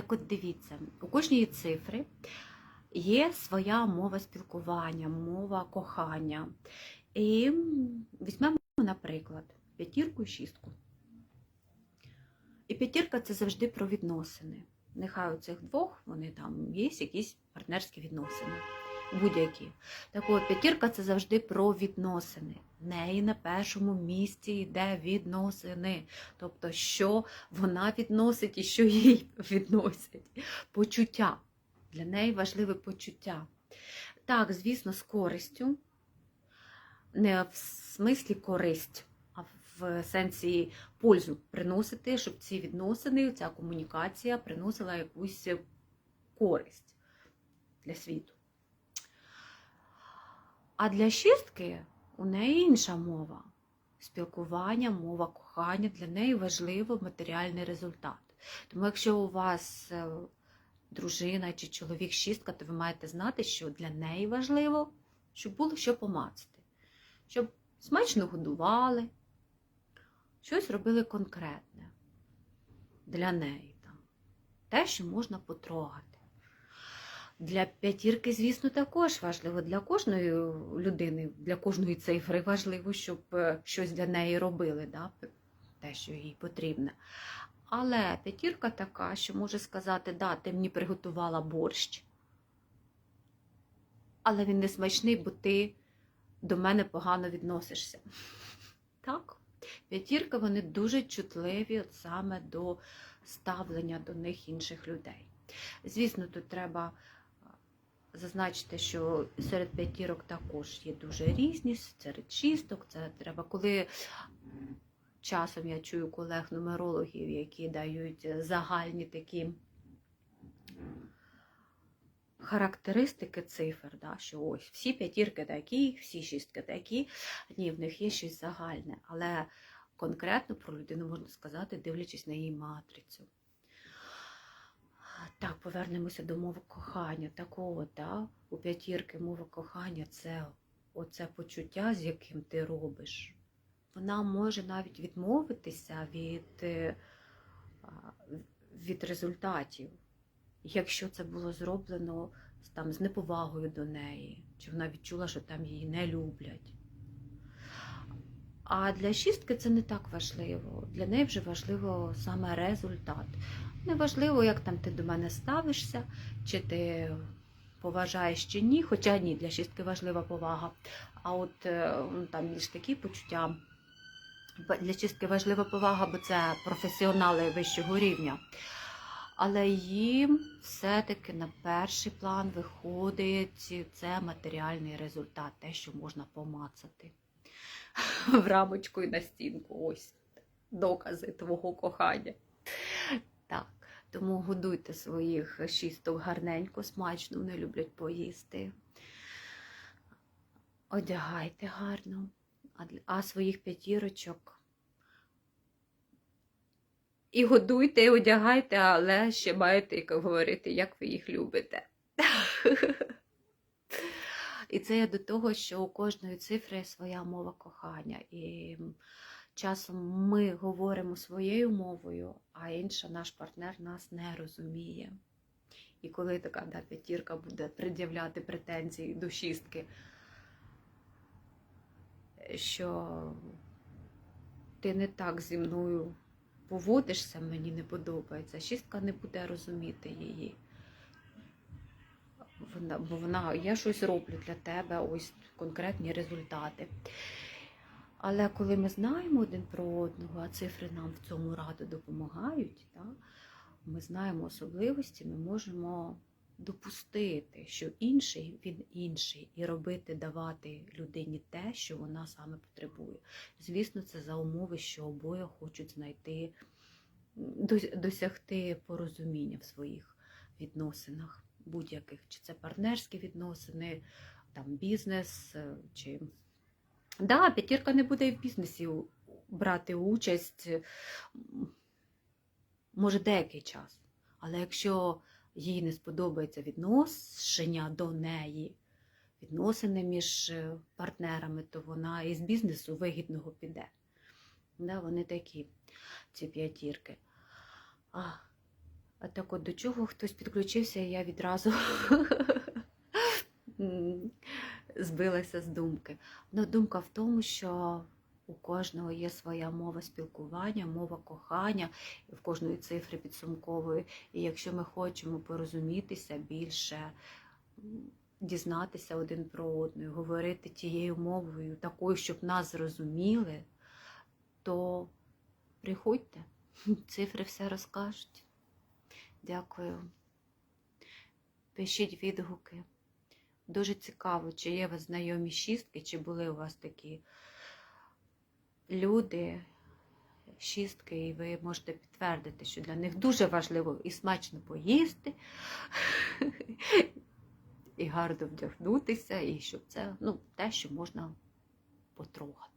Так от дивіться, у кожній цифри є своя мова спілкування, мова кохання. І візьмемо, наприклад, п'ятірку і шістку. І п'ятірка це завжди про відносини. Нехай у цих двох вони там є якісь партнерські відносини. Будь-які. Так от, п'ятірка це завжди про відносини. В неї на першому місці йде відносини. Тобто, що вона відносить і що їй відносять. Почуття. Для неї важливе почуття. Так, звісно, з користю. Не в смислі користь, а в сенсі пользу приносити, щоб ці відносини, ця комунікація приносила якусь користь для світу. А для шістки у неї інша мова. Спілкування, мова кохання, для неї важливо матеріальний результат. Тому якщо у вас е, дружина чи чоловік шістка, то ви маєте знати, що для неї важливо, щоб було що помацати, щоб смачно годували, щось робили конкретне для неї. Там. Те, що можна потрогати. Для п'ятірки, звісно, також важливо для кожної людини, для кожної цифри важливо, щоб е, щось для неї робили, да? те, що їй потрібно. Але п'ятірка така, що може сказати, да, ти мені приготувала борщ, але він не смачний, бо ти до мене погано відносишся. Так? П'ятірка, вони дуже чутливі от саме до ставлення до них інших людей. Звісно, тут треба зазначити, що серед п'ятірок також є дуже різні, серед шісток. Це треба, коли часом я чую колег-нумерологів, які дають загальні такі характеристики цифр, да, що ось всі п'ятірки такі, всі шістки такі. Ні, в них є щось загальне, але конкретно про людину можна сказати, дивлячись на її матрицю. Так, повернемося до мови кохання. Такого, да? у п'ятірки мова кохання це оце почуття, з яким ти робиш. Вона може навіть відмовитися від, е, від результатів, якщо це було зроблено там, з неповагою до неї, чи вона відчула, що там її не люблять. А для шістки це не так важливо. Для неї вже важливо саме результат. Неважливо, як там ти до мене ставишся, чи ти поважаєш чи ні, хоча ні, для шістки важлива повага. А от е, ну, там більш такі почуття. Для чистки важлива повага, бо це професіонали вищого рівня. Але їм все-таки на перший план виходить це матеріальний результат, те, що можна помацати в рамочку і на стінку. Ось докази твого кохання. Так, тому годуйте своїх шісток гарненько, смачно, вони люблять поїсти. Одягайте гарно, а, своїх п'ятірочок. І годуйте, і одягайте, але ще маєте як говорити, як ви їх любите. І це я до того, що у кожної цифри своя мова кохання. І часом ми говоримо своєю мовою, а інша наш партнер нас не розуміє. І коли така да, п'ятірка буде пред'являти претензії до шістки, що ти не так зі мною поводишся, мені не подобається, шістка не буде розуміти її. Вона, бо вона, я щось роблю для тебе, ось конкретні результати. Але коли ми знаємо один про одного, а цифри нам в цьому радо допомагають, так, ми знаємо особливості, ми можемо допустити, що інший він інший, і робити, давати людині те, що вона саме потребує. Звісно, це за умови, що обоє хочуть знайти, досягти порозуміння в своїх відносинах будь-яких, чи це партнерські відносини, там бізнес, е, чи Да, п'ятірка не буде в бізнесі брати участь, може, деякий час. Але якщо їй не сподобається відношення до неї, відносини між е, партнерами, то вона із бізнесу вигідного піде. Да, вони такі, ці п'ятірки. А, а так от до чого хтось підключився, і я відразу збилася з думки. Ну, думка в тому, що у кожного є своя мова спілкування, мова кохання, в кожної цифри підсумкової. І якщо ми хочемо порозумітися більше, дізнатися один про одного, говорити тією мовою, такою, щоб нас зрозуміли, то приходьте, цифри все розкажуть. Дякую. Пишіть відгуки. Дуже цікаво, чи є у вас знайомі шістки, чи були у вас такі люди, шістки, і ви можете підтвердити, що для них дуже важливо і смачно поїсти, і гарно вдягнутися, і щоб це ну, те, що можна потрогати.